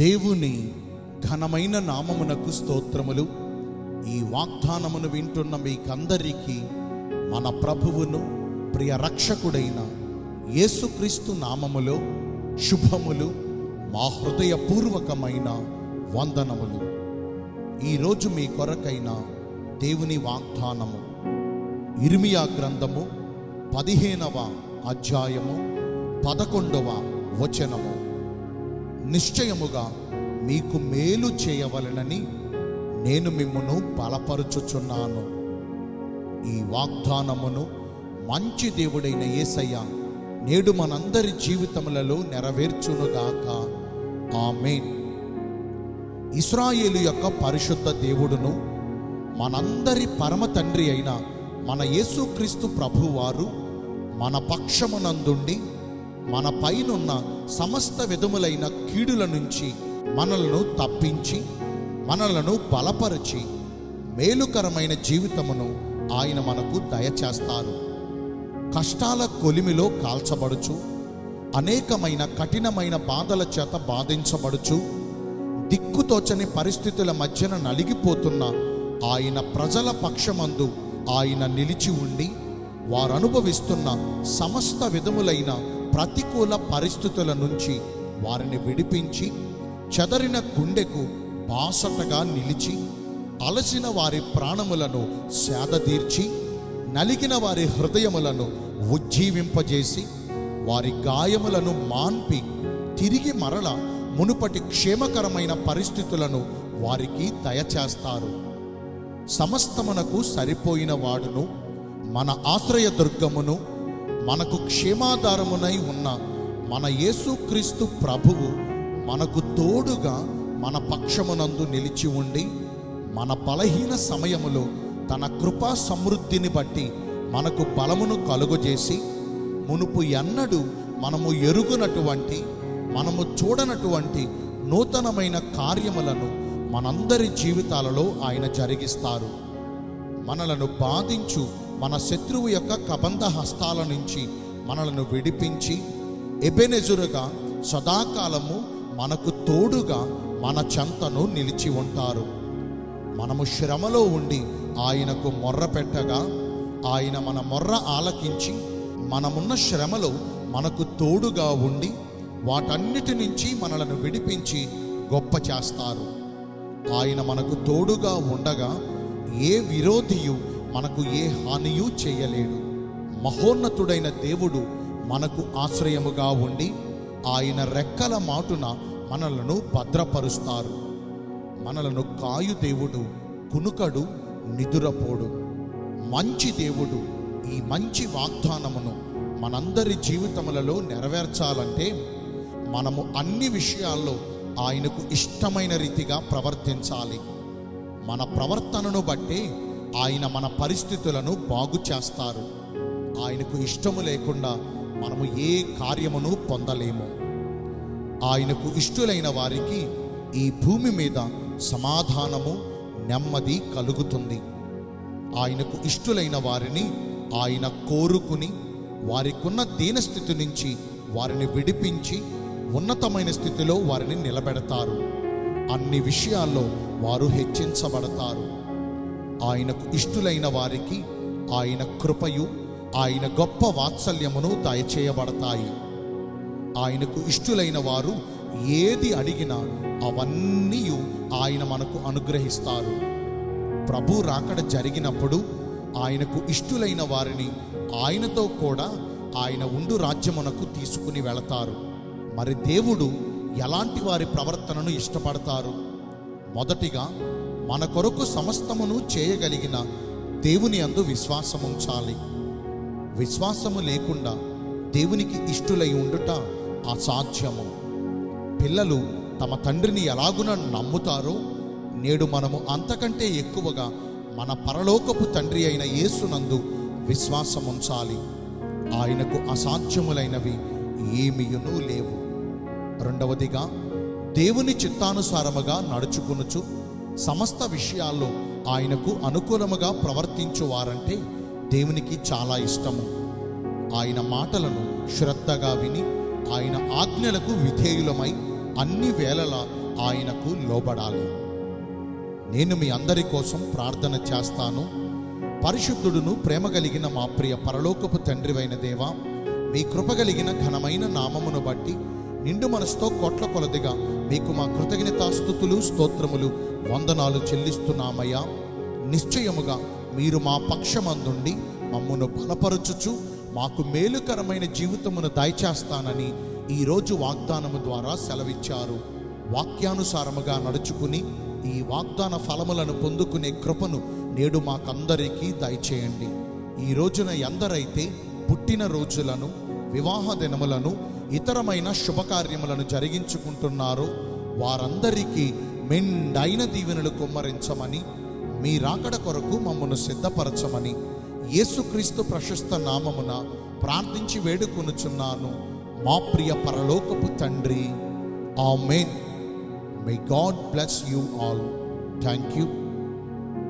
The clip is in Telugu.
దేవుని ఘనమైన నామమునకు స్తోత్రములు. ఈ వాగ్దానమును వింటున్న మీకందరికీ మన ప్రభువును ప్రియ రక్షకుడైన యేసుక్రీస్తు నామములో శుభములు మా హృదయపూర్వకమైన వందనములు. ఈరోజు మీ కొరకైన దేవుని వాగ్దానము ఇర్మియా గ్రంథము పదిహేనవ అధ్యాయము పదకొండవ వచనము. నిశ్చయముగా మీకు మేలు చేయవలెనని నేను మిమ్మను బలపరుచుచున్నాను. ఈ వాగ్దానమును మంచి దేవుడైన యేసయ్య నేడు మనందరి జీవితములలో నెరవేర్చునుగాక. ఆమెన్. ఇస్రాయేలు యొక్క పరిశుద్ధ దేవుడును మనందరి పరమ తండ్రి అయిన మన యేసుక్రీస్తు ప్రభువారు మన పక్షమునందుండి మన పైనున్న సమస్త విధములైన కీడుల నుంచి మనలను తప్పించి మనలను బలపరిచి మేలుకరమైన జీవితమును ఆయన మనకు దయచేస్తారు. కష్టాల కొలిమిలో కాల్చబడుచు అనేకమైన కఠినమైన బాధల చేత బాధించబడుచు దిక్కుతోచని పరిస్థితుల మధ్యన నలిగిపోతున్న ఆయన ప్రజల పక్షమందు ఆయన నిలిచి ఉండి వారు అనుభవిస్తున్న సమస్త విధములైన ప్రతికూల పరిస్థితుల నుంచి వారిని విడిపించి చెదరిన గుండెకు బాసటగా నిలిచి అలసిన వారి ప్రాణములను సేదతీర్చి నలిగిన వారి హృదయములను ఉజ్జీవింపజేసి వారి గాయములను మాన్పి తిరిగి మరల మునుపటి క్షేమకరమైన పరిస్థితులను వారికి దయచేస్తారు. సమస్తమునకు సరిపోయిన వాడును మన ఆశ్రయదుర్గమును మనకు క్షేమాధారమునై ఉన్న మన యేసుక్రీస్తు ప్రభువు మనకు తోడుగా మన పక్షమునందు నిలిచి ఉండి మన బలహీన సమయములో తన కృపా సమృద్ధిని బట్టి మనకు బలమును కలుగజేసి మునుపు ఎన్నడూ మనము ఎరుగునటువంటి మనము చూడనటువంటి నూతనమైన కార్యములను మనందరి జీవితాలలో ఆయన జరిగిస్తారు. మనలను బాధించు మన శత్రువు యొక్క కబంధ హస్తాల నుంచి మనలను విడిపించి ఎబెనెజురుగా సదాకాలము మనకు తోడుగా మన చెంతను నిలిచి ఉంటారు. మనము శ్రమలో ఉండి ఆయనకు మొర్ర పెట్టగా ఆయన మన మొర్ర ఆలకించి మనమున్న శ్రమలో మనకు తోడుగా ఉండి వాటన్నిటి నుంచి మనలను విడిపించి గొప్ప చేస్తారు. ఆయన మనకు తోడుగా ఉండగా ఏ విరోధియు మనకు ఏ హానియు చేయలేడు. మహోన్నతుడైన దేవుడు మనకు ఆశ్రయముగా ఉండి ఆయన రెక్కల మాటున మనలను భద్రపరుస్తారు. మనలను కాయు దేవుడు కునుకడు నిదురపోడు. మంచి దేవుడు ఈ మంచి వాగ్దానమును మనందరి జీవితములలో నెరవేర్చాలంటే మనము అన్ని విషయాల్లో ఆయనకు ఇష్టమైన రీతిగా ప్రవర్తించాలి. మన ప్రవర్తనను బట్టి ఆయన మన పరిస్థితులను బాగు చేస్తారు. ఆయనకు ఇష్టము లేకుండా మనము ఏ కార్యమును పొందలేము. ఆయనకు ఇష్టులైన వారికి ఈ భూమి మీద సమాధానము నెమ్మది కలుగుతుంది. ఆయనకు ఇష్టులైన వారిని ఆయన కోరుకుని వారికున్న దీనస్థితి నుంచి వారిని విడిపించి ఉన్నతమైన స్థితిలో వారిని నిలబెడతారు. అన్ని విషయాల్లో వారు హెచ్చించబడతారు. ఆయనకు ఇష్టులైన వారికి ఆయన కృపయు ఆయన గొప్ప వాత్సల్యమును దయచేయబడతాయి. ఆయనకు ఇష్టులైన వారు ఏది అడిగినా అవన్నీ ఆయన మనకు అనుగ్రహిస్తారు. ప్రభు రాకడ జరిగినప్పుడు ఆయనకు ఇష్టులైన వారిని ఆయనతో కూడా ఆయన ఉండు రాజ్యమునకు తీసుకుని వెళతారు. మరి దేవుడు ఎలాంటి వారి ప్రవర్తనను ఇష్టపడతారు? మొదటిగా మన కొరకు సమస్తమును చేయగలిగిన దేవుని అందు విశ్వాసముంచాలి. విశ్వాసము లేకుండా దేవునికి ఇష్టులై ఉండుట అసాధ్యము. పిల్లలు తమ తండ్రిని ఎలాగున నమ్ముతారో నేడు మనము అంతకంటే ఎక్కువగా మన పరలోకపు తండ్రి అయిన యేసునందు విశ్వాసముంచాలి. ఆయనకు అసాధ్యములైనవి ఏమియును లేవు. రెండవదిగా దేవుని చిత్తానుసారముగా నడుచుకునుచు సమస్త విషయాల్లో ఆయనకు అనుకూలముగా ప్రవర్తించువారంటే దేవునికి చాలా ఇష్టము. ఆయన మాటలను శ్రద్ధగా విని ఆయన ఆజ్ఞలకు విధేయులమై అన్ని వేళలా ఆయనకు లోబడాలి. నేను మీ అందరి కోసం ప్రార్థన చేస్తాను. పరిశుద్ధుడును ప్రేమ కలిగిన మా ప్రియ పరలోకపు తండ్రివైన దేవా మీ కృప కలిగిన ఘనమైన నామమును బట్టి నిండు మనసుతో కొట్ల కొలదిగా మీకు మా కృతజ్ఞతాస్థుతులు స్తోత్రములు వందనాలు చెల్లిస్తున్నామయ్యా. నిశ్చయముగా మీరు మా పక్షమందుండి మమ్మును బలపరచుచు మాకు మేలుకరమైన జీవితమును దయచేస్తానని ఈరోజు వాగ్దానము ద్వారా సెలవిచ్చారు. వాక్యానుసారముగా నడుచుకుని ఈ వాగ్దాన ఫలములను పొందుకునే కృపను నేడు మాకందరికీ దయచేయండి. ఈ రోజున ఎందరైతే పుట్టిన రోజులను వివాహ దినములను ఇతరమైన శుభకార్యములను జరిగించుకుంటున్నారో వారందరికీ మెండైన దీవెనలు కుమ్మరించమని మీ రాకడ కొరకు మమ్మను సిద్ధపరచమని యేసుక్రీస్తు ప్రశస్త నామమున ప్రార్థించి వేడుకొనుచున్నాను. మా ప్రియ పరలోకపు తండ్రి amen. May God bless you all thank you